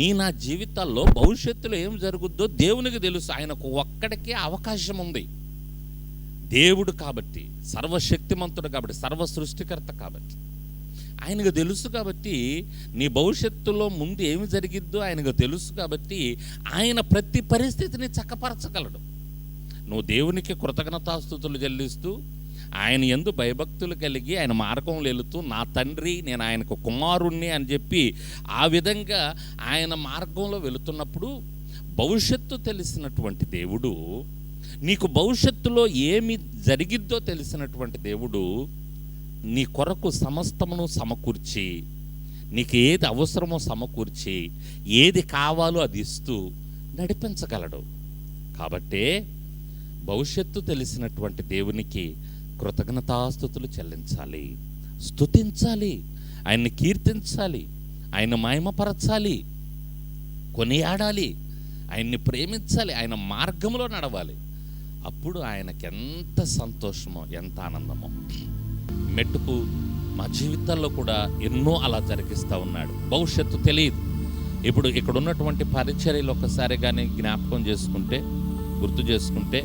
నీ నా జీవితాల్లో భవిష్యత్తులో ఏం జరుగుద్దో దేవునికి తెలుసు. ఆయనకు ఒక్కడికే అవకాశం ఉంది. దేవుడు కాబట్టి సర్వశక్తిమంతుడు కాబట్టి సర్వ సృష్టికర్త కాబట్టి. ఆయనకు తెలుసు కాబట్టి నీ భవిష్యత్తులో ముందు ఏమి జరిగిద్దో ఆయనకు తెలుసు కాబట్టి ఆయన ప్రతి పరిస్థితిని చక్కపరచగలడు. నువ్వు దేవునికి కృతజ్ఞతాస్థుతులు చెల్లిస్తూ ఆయన ఎందు భయభక్తులు కలిగి ఆయన మార్గంలో వెళుతూ నా తండ్రి నేను ఆయనకు కుమారుణ్ణి అని చెప్పి ఆ విధంగా ఆయన మార్గంలో వెళుతున్నప్పుడు భవిష్యత్తు తెలిసినటువంటి దేవుడు నీకు భవిష్యత్తులో ఏమి జరిగిద్దో తెలిసినటువంటి దేవుడు నీ కొరకు సమస్తమును సమకూర్చి నీకు ఏది అవసరమో సమకూర్చి ఏది కావాలో అది ఇస్తూ నడిపించగలడు. కాబట్టే భవిష్యత్తు తెలిసినటువంటి దేవునికి కృతజ్ఞతాస్థుతులు చెల్లించాలి. స్తుతించాలి. ఆయన్ని కీర్తించాలి. ఆయన మహిమపరచాలి. కొనియాడాలి. ఆయన్ని ప్రేమించాలి. ఆయన మార్గంలో నడవాలి. అప్పుడు ఆయనకి ఎంత సంతోషమో ఎంత ఆనందమో. మెట్టుకు మా జీవితాల్లో కూడా ఎన్నో అలా జరిగిస్తూ ఉన్నాడు. భవిష్యత్తు తెలియదు. ఇప్పుడు ఇక్కడ ఉన్నటువంటి పరిచర్యలు ఒక్కసారి కానీ జ్ఞాపకం చేసుకుంటే గుర్తు చేసుకుంటే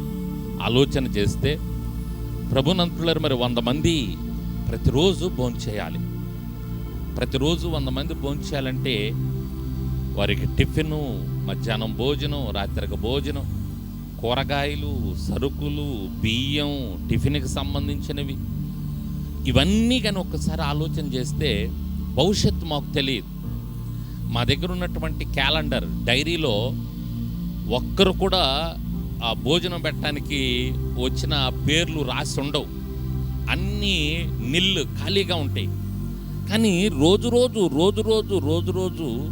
ఆలోచన చేస్తే ప్రభునంతులరు మరి వంద మంది ప్రతిరోజు భోంచేయాలి ప్రతిరోజు వంద మంది భోంచేయాలంటే వారికి టిఫిను మధ్యాహ్నం భోజనం రాత్రికి భోజనం కూరగాయలు సరుకులు బియ్యం టిఫిన్కి సంబంధించినవి. ఇవన్నీ కానీ ఒక్కసారి ఆలోచన చేస్తే భవిష్యత్తు మాకు తెలియదు. మా దగ్గర ఉన్నటువంటి క్యాలెండర్ డైరీలో ఒక్కరు కూడా ఆ భోజనం పెట్టడానికి వచ్చిన పేర్లు రాసి ఉండవు. అన్నీ నిల్లు ఖాళీగా ఉంటాయి. కానీ రోజు రోజు రోజు రోజు రోజు రోజు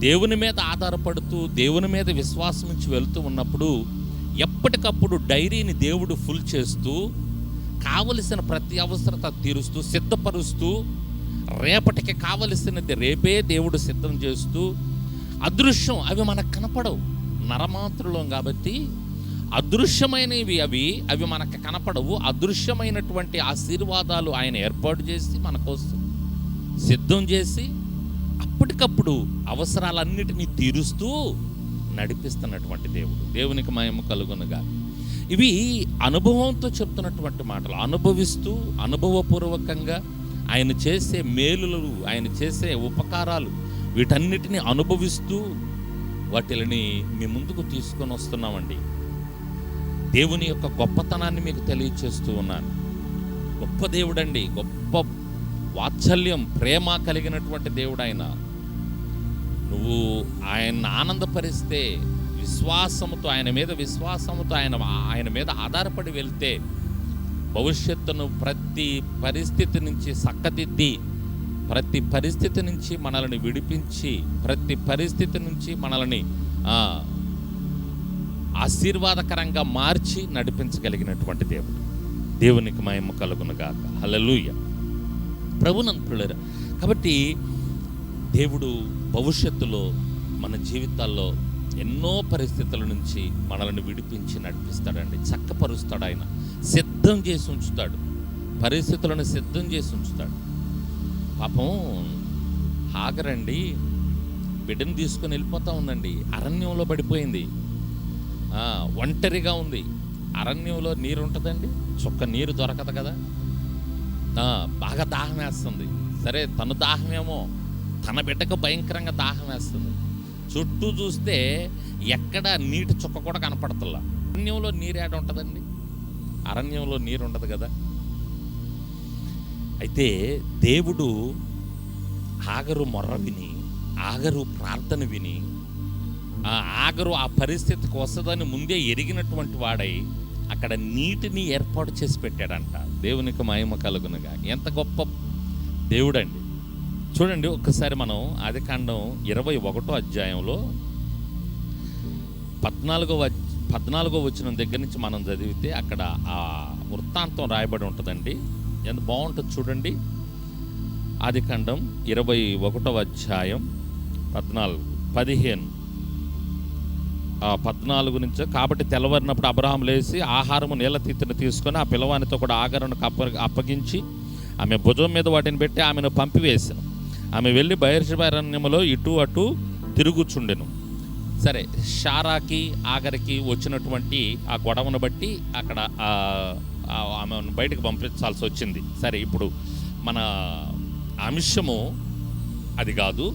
దేవుని మీద ఆధారపడుతూ దేవుని మీద విశ్వాసం నుంచి వెళ్తూ ఉన్నప్పుడు ఎప్పటికప్పుడు డైరీని దేవుడు ఫుల్ చేస్తూ కావలసిన ప్రతి అవసరత తీరుస్తూ సిద్ధపరుస్తూ రేపటికి కావలసినది రేపే దేవుడు సిద్ధం చేస్తూ అదృశ్యం అవి మనకు కనపడవు. నరమాత్రులం కాబట్టి అదృశ్యమైనవి అవి అవి మనకు కనపడవు. అదృశ్యమైనటువంటి ఆశీర్వాదాలు ఆయన ఏర్పాటు చేసి మన కోసం సిద్ధం చేసి అప్పటికప్పుడు అవసరాలన్నిటినీ తీరుస్తూ నడిపిస్తున్నటువంటి దేవుడు. దేవునికి మయము కలుగునుగా ఇవి అనుభవంతో చెప్తున్నటువంటి మాటలు. అనుభవిస్తూ అనుభవపూర్వకంగా ఆయన చేసే మేలులు ఆయన చేసే ఉపకారాలు వీటన్నిటిని అనుభవిస్తూ వాటిని మీ ముందుకు తీసుకొని వస్తున్నామండి. దేవుని యొక్క గొప్పతనాన్ని మీకు తెలియచేస్తూ ఉన్నాను. గొప్ప దేవుడండి గొప్ప వాత్సల్యం ప్రేమ కలిగినటువంటి దేవుడు ఆయన నువ్వు ఆయన్ని ఆనందపరిస్తే విశ్వాసముతో ఆయన మీద విశ్వాసముతో ఆయన ఆయన మీద ఆధారపడి వెళ్తే భవిష్యత్తును ప్రతి పరిస్థితి నుంచి చక్కదిద్ది ప్రతి పరిస్థితి నుంచి మనల్ని విడిపించి ప్రతి పరిస్థితి నుంచి మనల్ని ఆశీర్వాదకరంగా మార్చి నడిపించగలిగినటువంటి దేవుడు. దేవునికి మహిమ కలుగునుగాక హల్లెలూయ. ప్రభునంతులరా కాబట్టి దేవుడు భవిష్యత్తులో మన జీవితాల్లో ఎన్నో పరిస్థితుల నుంచి మనల్ని విడిపించి నడిపిస్తాడండి. చక్కపరుస్తాడు ఆయన. సిద్ధం చేసి ఉంచుతాడు. పరిస్థితులను సిద్ధం చేసి ఉంచుతాడు. పాపం ఆగరండి. బిడ్డను తీసుకొని వెళ్ళిపోతా ఉందండి అరణ్యంలో పడిపోయింది. ఒంటరిగా ఉంది. అరణ్యంలో నీరు ఉంటుందండి చుక్క నీరు దొరకదు కదా. బాగా దాహం వేస్తుంది. సరే తన దాహమేమో. తన బిడ్డకు భయంకరంగా దాహం వేస్తుంది. చుట్టూ చూస్తే ఎక్కడ నీటి చుక్క కూడా కనపడతల్లా అరణ్యంలో నీరు ఏడ ఉంటుందండి? అరణ్యంలో నీరు ఉండదు కదా. అయితే దేవుడు ఆగరు మొర్ర విని ఆగరు ప్రార్థన విని ఆగరు ఆ పరిస్థితికి వస్తుందని ముందే ఎరిగినటువంటి వాడై అక్కడ నీటిని ఏర్పాటు చేసి పెట్టాడంట. దేవునికి మహిమ కలుగునుగా. ఎంత గొప్ప దేవుడండి. చూడండి ఒక్కసారి మనం ఆదికాండం ఇరవై ఒకటో అధ్యాయంలో పద్నాలుగో పద్నాలుగో వచ్చిన దగ్గర నుంచి మనం చదివితే అక్కడ ఆ వృత్తాంతం రాయబడి ఉంటుందండి. ఎంత బాగుంటుంది చూడండి. ఆదికాండం ఇరవై ఒకటో అధ్యాయం పద్నాలుగు పదిహేను. పద్నాలుగు నుంచి. కాబట్టి తెల్లవారినప్పుడు అబ్రహాం లేచి ఆహారము నీళ్ళ తీతిని తీసుకొని ఆ పిల్లవానితో కూడా ఆగరణకు అప్ప అప్పగించి ఆమె భుజం మీద వాటిని పెట్టి ఆమెను పంపివేశాను. ఆమె వెళ్ళి బహిర్షభారణ్యములో ఇటు అటు తిరుగుచుండెను. సరే షారాకి ఆగరికి వచ్చినటువంటి ఆ గొడవను బట్టి అక్కడ ఆమెను బయటకు పంపించాల్సి వచ్చింది సరే ఇప్పుడు మన అంశము అది కాదు.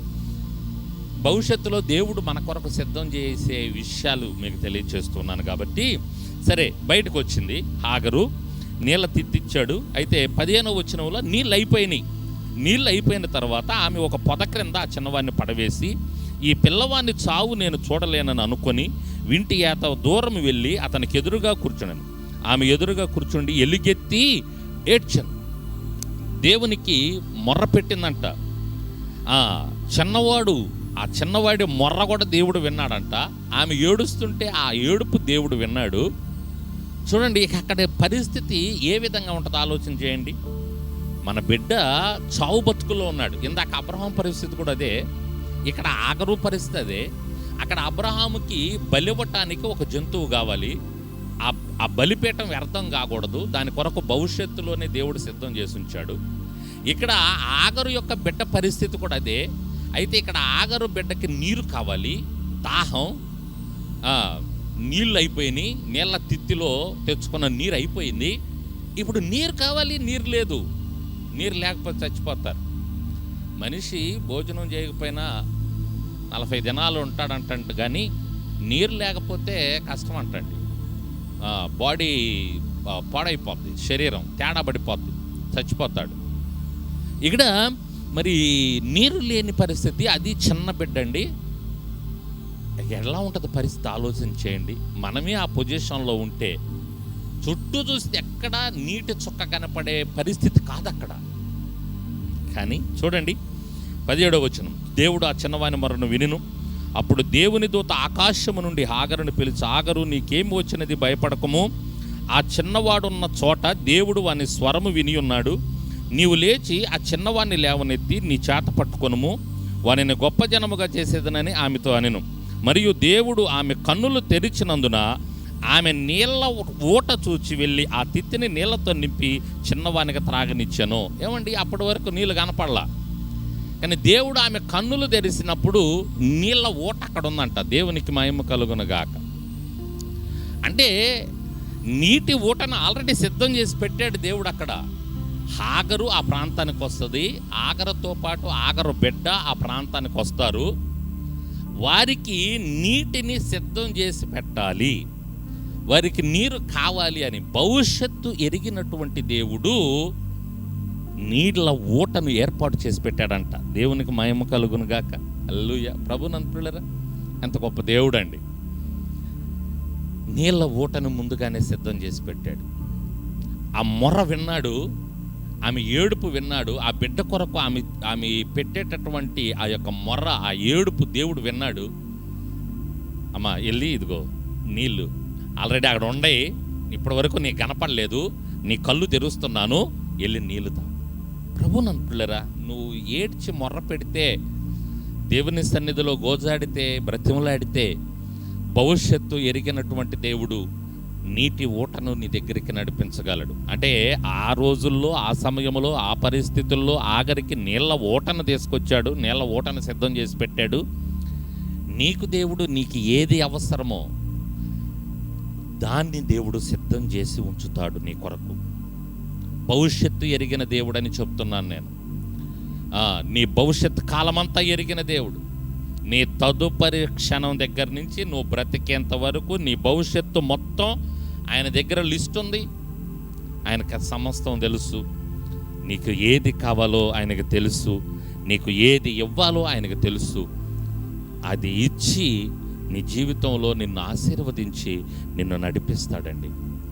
భవిష్యత్తులో దేవుడు మన కొరకు సిద్ధం చేసే విషయాలు మీకు తెలియచేస్తున్నాను కాబట్టి సరే బయటకు వచ్చింది హాగరు నీళ్ళ తిత్తిచ్చాడు అయితే పదిహేనో వచ్చిన వల్ల నీళ్ళు అయిపోయినాయి. నీళ్ళు అయిపోయిన తర్వాత ఆమె ఒక పొద క్రింద ఆ చిన్నవాడిని పడవేసి ఈ పిల్లవాడిని చావు నేను చూడలేనని అనుకొని వింటి ఏత దూరం వెళ్ళి అతనికి ఎదురుగా కూర్చున్నాను ఆమె ఎదురుగా కూర్చుండి ఎలుగెత్తి ఏడ్చాను. దేవునికి మొర్ర పెట్టిందంట. చిన్నవాడు ఆ చిన్నవాడి మొర్ర కూడా దేవుడు విన్నాడంట. ఆమె ఏడుస్తుంటే ఆ ఏడుపు దేవుడు విన్నాడు. చూడండి ఇక అక్కడ పరిస్థితి ఏ విధంగా ఉంటుందో ఆలోచన చేయండి. మన బిడ్డ చావు బతుకుల్లో ఉన్నాడు. ఇందాక అబ్రహాం పరిస్థితి కూడా అదే. ఇక్కడ ఆగరు పరిస్థితి అదే. అక్కడ అబ్రహాముకి బలివ్వటానికి ఒక జంతువు కావాలి. ఆ ఆ బలిపీఠం వ్యర్థం కాకూడదు. దాని కొరకు భవిష్యత్తులోనే దేవుడు సిద్ధం చేసి ఉంచాడు. ఇక్కడ ఆగరు యొక్క బిడ్డ పరిస్థితి కూడా అదే. అయితే ఇక్కడ ఆగరు బిడ్డకి నీరు కావాలి దాహం నీళ్ళు అయిపోయినాయి నీళ్ళ తిత్తిలో తెచ్చుకున్న నీరు అయిపోయింది. ఇప్పుడు నీరు కావాలి నీరు లేదు. నీరు లేకపోతే చచ్చిపోతారు. మనిషి భోజనం చేయకపోయినా నలభై దినాలు ఉంటాడంట కానీ నీరు లేకపోతే కష్టం అంటండి బాడీ పాడైపోతుంది శరీరం తేడా పడిపోతుంది చచ్చిపోతాడు. ఇక్కడ మరి నీరు లేని పరిస్థితి అది చిన్న బిడ్డ అండి ఎలా ఉంటుంది పరిస్థితి? ఆలోచన చేయండి. మనమే ఆ పొజిషన్లో ఉంటే చుట్టూ చూస్తే ఎక్కడ నీటి చుక్క కనపడే పరిస్థితి కాదు అక్కడ. కానీ చూడండి పదిహేడవ వచనం. దేవుడు ఆ చిన్నవాని మరను వినును. అప్పుడు దేవుని దూత ఆకాశము నుండి ఆగరుని పిలిచి ఆగరు నీకేమి వచ్చినది? భయపడకము. ఆ చిన్నవాడున్న చోట దేవుడు వాని స్వరము విని ఉన్నాడు. నీవు లేచి ఆ చిన్నవాణ్ణి లేవనెత్తి నీ చేత పట్టుకొనుము. వానిని గొప్ప జనముగా చేసేదనని ఆమెతో అనెను. మరియు దేవుడు ఆమె కన్నులు తెరిచినందున ఆమె నీళ్ళ ఊట చూచి వెళ్ళి ఆ తిత్తిని నీళ్ళతో నింపి చిన్నవానికి త్రాగనిచ్చాను. ఏమండి? అప్పటి వరకు నీళ్ళు కనపడలా. కానీ దేవుడు ఆమె కన్నులు తెరిచినప్పుడు నీళ్ళ ఊట అక్కడ ఉందంట దేవునికి మహిమ కలుగునగాక అంటే నీటి ఊటను ఆల్రెడీ సిద్ధం చేసి పెట్టాడు దేవుడు అక్కడ. ఆగరు ఆ ప్రాంతానికి వస్తుంది. ఆగరతో పాటు ఆగరు బిడ్డ ఆ ప్రాంతానికి వస్తారు. వారికి నీటిని సిద్ధం చేసి పెట్టాలి. వారికి నీరు కావాలి అని భవిష్యత్తు ఎరిగినటువంటి దేవుడు నీళ్ళ ఊటను ఏర్పాటు చేసి పెట్టాడంట. దేవునికి మహిమ కలుగును గాక. అల్లుయ ప్రభు నంతులరా ఎంత గొప్ప దేవుడు అండి నీళ్ళ ఊటను ముందుగానే సిద్ధం చేసి పెట్టాడు. ఆ మొర విన్నాడు ఆమె ఏడుపు విన్నాడు. ఆ బిడ్డ కొరకు ఆమె ఆమె పెట్టేటటువంటి ఆ యొక్క మొర్ర ఆ ఏడుపు దేవుడు విన్నాడు. అమ్మా వెళ్ళి ఇదిగో నీళ్ళు. ఆల్రెడీ అక్కడ ఉండయి. ఇప్పటి వరకు నీకు కనపడలేదు. నీ కళ్ళు తెరుస్తున్నాను. వెళ్ళి నీళ్ళు తా ప్రభు నంతులరా నువ్వు ఏడ్చి మొర్ర పెడితే దేవుని సన్నిధిలో గోజాడితే బ్రతిమలాడితే భవిష్యత్తు ఎరిగినటువంటి దేవుడు నీటి ఊటను నీ దగ్గరికి నడిపించగలడు. అంటే ఆ రోజుల్లో ఆ సమయంలో ఆ పరిస్థితుల్లో ఆఖరికి నీళ్ళ ఊటను తీసుకొచ్చాడు నీళ్ళ ఊటను సిద్ధం చేసి పెట్టాడు. నీకు దేవుడు నీకు ఏది అవసరమో దాన్ని దేవుడు సిద్ధం చేసి ఉంచుతాడు నీ కొరకు. భవిష్యత్తు ఎరిగిన దేవుడని చెప్తున్నాను నేను. నీ భవిష్యత్ కాలమంతా ఎరిగిన దేవుడు. నీ తదుపరి క్షణం దగ్గర నుంచి నువ్వు బ్రతికేంత వరకు నీ భవిష్యత్తు మొత్తం ఆయన దగ్గర లిస్ట్ ఉంది. ఆయనకు సమస్తం తెలుసు. నీకు ఏది కావాలో ఆయనకు తెలుసు. నీకు ఏది ఇవ్వాలో ఆయనకు తెలుసు. అది ఇచ్చి నీ జీవితంలో నిన్ను ఆశీర్వదించి నిన్ను నడిపిస్తాడండి.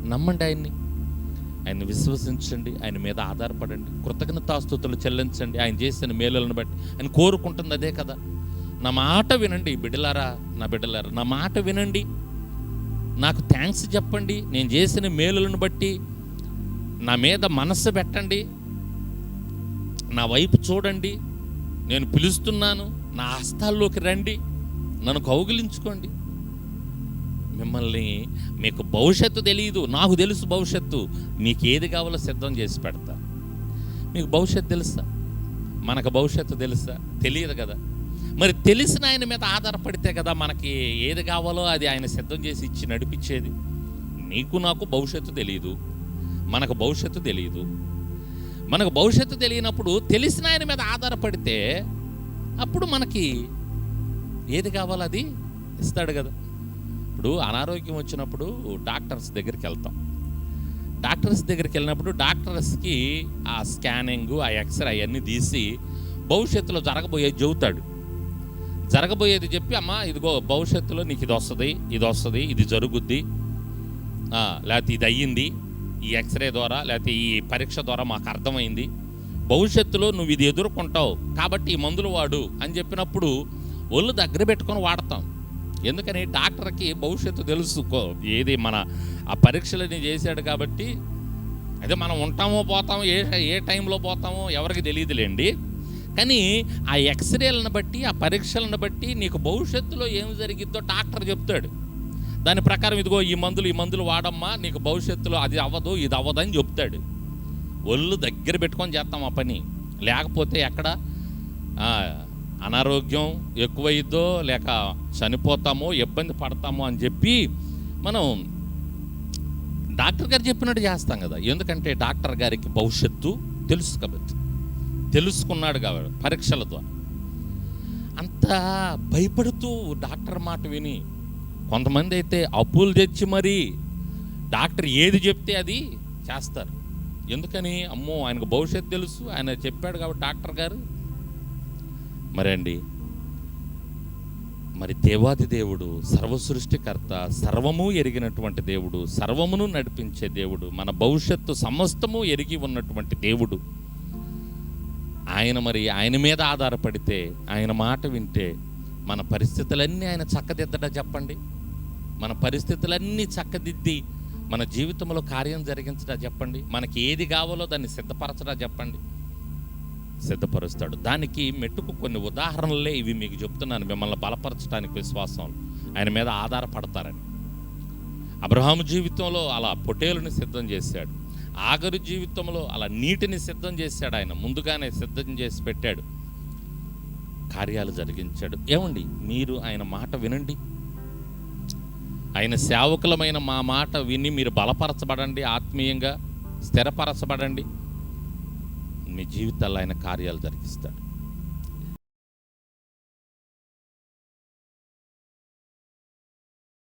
నమ్మండి ఆయన్ని. ఆయన విశ్వసించండి. ఆయన మీద ఆధారపడండి. కృతజ్ఞతాస్తుతులు చెల్లించండి. ఆయన చేసిన మేలులను బట్టి. ఆయన కోరుకుంటుంది అదే కదా. నా మాట వినండి బిడ్డలారా నా బిడ్డలారా. నా మాట వినండి. నాకు థ్యాంక్స్ చెప్పండి. నేను చేసిన మేలులను బట్టి నా మీద మనస్సు పెట్టండి. నా వైపు చూడండి. నేను పిలుస్తున్నాను. నా హస్తాల్లోకి రండి. నన్ను కౌగిలించుకోండి. మిమ్మల్ని మీకు భవిష్యత్తు తెలియదు నాకు తెలుసు భవిష్యత్తు. మీకు ఏది కావాలో సిద్ధం చేసి పెడతా. మీకు భవిష్యత్తు తెలుసా? మనకు భవిష్యత్తు తెలుసా? తెలియదు కదా. మరి తెలిసిన ఆయన మీద ఆధారపడితే కదా మనకి ఏది కావాలో అది ఆయన సిద్ధం చేసి ఇచ్చి నడిపించేది. నీకు నాకు భవిష్యత్తు తెలియదు మనకు భవిష్యత్తు తెలియదు మనకు భవిష్యత్తు తెలియనప్పుడు తెలిసిన ఆయన మీద ఆధారపడితే అప్పుడు మనకి ఏది కావాలో అది? ఇస్తాడు కదా. ఇప్పుడు అనారోగ్యం వచ్చినప్పుడు డాక్టర్స్ దగ్గరికి వెళ్తాం. డాక్టర్స్ దగ్గరికి వెళ్ళినప్పుడు డాక్టర్స్కి ఆ స్కానింగ్ ఆ ఎక్స్రే అవన్నీ తీసి భవిష్యత్తులో జరగబోయే చెబుతాడు జరగబోయేది చెప్పి అమ్మ ఇదిగో భవిష్యత్తులో నీకు ఇది వస్తుంది ఇది వస్తుంది ఇది జరుగుద్ది. లేకపోతే ఇది అయ్యింది ఈ ఎక్స్రే ద్వారా లేకపోతే ఈ పరీక్ష ద్వారా మాకు అర్థమైంది. భవిష్యత్తులో నువ్వు ఇది ఎదుర్కొంటావు కాబట్టి ఈ మందులు వాడు అని చెప్పినప్పుడు ఒళ్ళు దగ్గర పెట్టుకొని వాడతాం. ఎందుకని డాక్టర్కి భవిష్యత్తు తెలుసుకో ఏది మన ఆ పరీక్షలని చేశాడు కాబట్టి అదే మనం ఉంటామో పోతామో ఏ ఏ టైంలో పోతామో ఎవరికి తెలియదులేండి. కానీ ఆ ఎక్స్రేలను బట్టి ఆ పరీక్షలను బట్టి నీకు భవిష్యత్తులో ఏం జరిగిద్దో డాక్టర్ చెప్తాడు. దాని ప్రకారం ఇదిగో ఈ మందులు ఈ మందులు వాడమ్మా నీకు భవిష్యత్తులో అది అవ్వదు ఇది అవ్వదని చెప్తాడు. ఒళ్ళు దగ్గర పెట్టుకొని చేస్తాం ఆ పని. లేకపోతే ఎక్కడ? అనారోగ్యం ఎక్కువయిద్దో లేక చనిపోతామో ఇబ్బంది పడతామో అని చెప్పి మనం డాక్టర్ గారు చెప్పినట్టు చేస్తాం కదా. ఎందుకంటే డాక్టర్ గారికి భవిష్యత్తు తెలుసు కాబట్టి. తెలుసుకున్నాడు కాబట్టి పరీక్షల ద్వారా. అంత భయపడుతూ డాక్టర్ మాట విని కొంతమంది అయితే అప్పులు తెచ్చి మరీ డాక్టర్ ఏది చెప్తే అది చేస్తారు. ఎందుకని? అమ్మో ఆయనకు భవిష్యత్తు తెలుసు ఆయన చెప్పాడు కాబట్టి డాక్టర్ గారు. మరి అండి మరి దేవాది దేవుడు సర్వసృష్టికర్త సర్వము ఎరిగినటువంటి దేవుడు సర్వమును నడిపించే దేవుడు మన భవిష్యత్తు సమస్తము ఎరిగి ఉన్నటువంటి దేవుడు. ఆయన మరి ఆయన మీద ఆధారపడితే ఆయన మాట వింటే మన పరిస్థితులన్నీ ఆయన చక్కదిద్దట చెప్పండి. మన పరిస్థితులన్నీ చక్కదిద్ది మన జీవితంలో కార్యం జరిగించడా చెప్పండి. మనకి ఏది కావాలో దాన్ని సిద్ధపరచడా చెప్పండి. సిద్ధపరుస్తాడు. దానికి మెట్టుకు కొన్ని ఉదాహరణలే ఇవి మీకు చెప్తున్నాను. మిమ్మల్ని బలపరచడానికి విశ్వాసం. ఆయన మీద ఆధారపడతారని. అబ్రహాము జీవితంలో అలా పొటేలుని సిద్ధం చేశాడు. ఆఖరి జీవితంలో అలా నీటిని సిద్ధం చేశాడు ఆయన ముందుగానే సిద్ధం చేసి పెట్టాడు. కార్యాలు జరిగించాడు. ఏమండి? మీరు ఆయన మాట వినండి. ఆయన సేవకులమైన మా మాట విని మీరు బలపరచబడండి ఆత్మీయంగా స్థిరపరచబడండి. మీ జీవితాల్లో ఆయన కార్యాలు జరిగిస్తాడు.